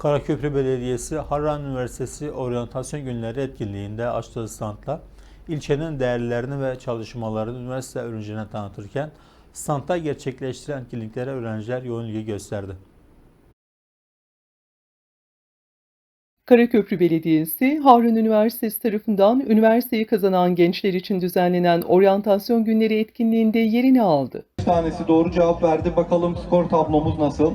Karaköprü Belediyesi Harran Üniversitesi Oryantasyon Günleri etkinliğinde açtığı standla ilçenin değerlerini ve çalışmalarını üniversite öğrencilerine tanıtırken standta gerçekleştirilen etkinliklere öğrenciler yoğun ilgi gösterdi. Karaköprü Belediyesi, Harran Üniversitesi tarafından üniversiteyi kazanan gençler için düzenlenen oryantasyon günleri etkinliğinde yerini aldı. Bir tanesi doğru cevap verdi. Bakalım skor tablomuz nasıl?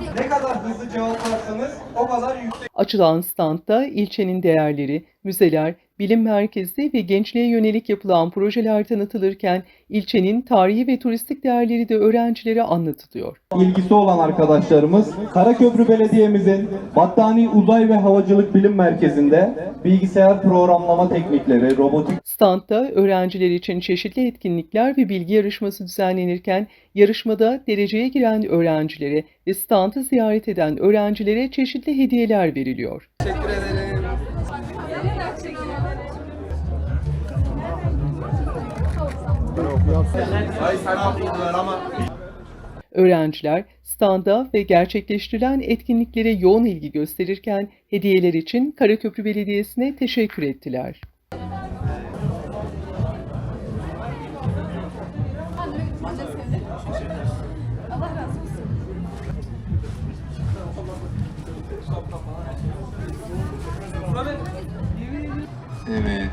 Ne kadar hızlı cevaplarsanız o kadar yüksek Açılan standta ilçenin değerleri, müzeler, bilim merkezi ve gençliğe yönelik yapılan projeler tanıtılırken ilçenin tarihi ve turistik değerleri de öğrencilere anlatılıyor. ilgisi olan arkadaşlarımız Karaköprü Belediye'mizin Battani Uzay ve Havacılık Bilim Merkezi'nde bilgisayar programlama teknikleri, robotik Standta öğrenciler için çeşitli etkinlikler ve bilgi yarışması düzenlenirken yarışmada dereceye giren öğrencilere ve standı ziyaret eden öğrencilere çeşitli hediyeler veriliyor. Öğrenciler standa ve gerçekleştirilen etkinliklere yoğun ilgi gösterirken hediyeler için Karaköprü Belediyesi'ne teşekkür ettiler. Evet.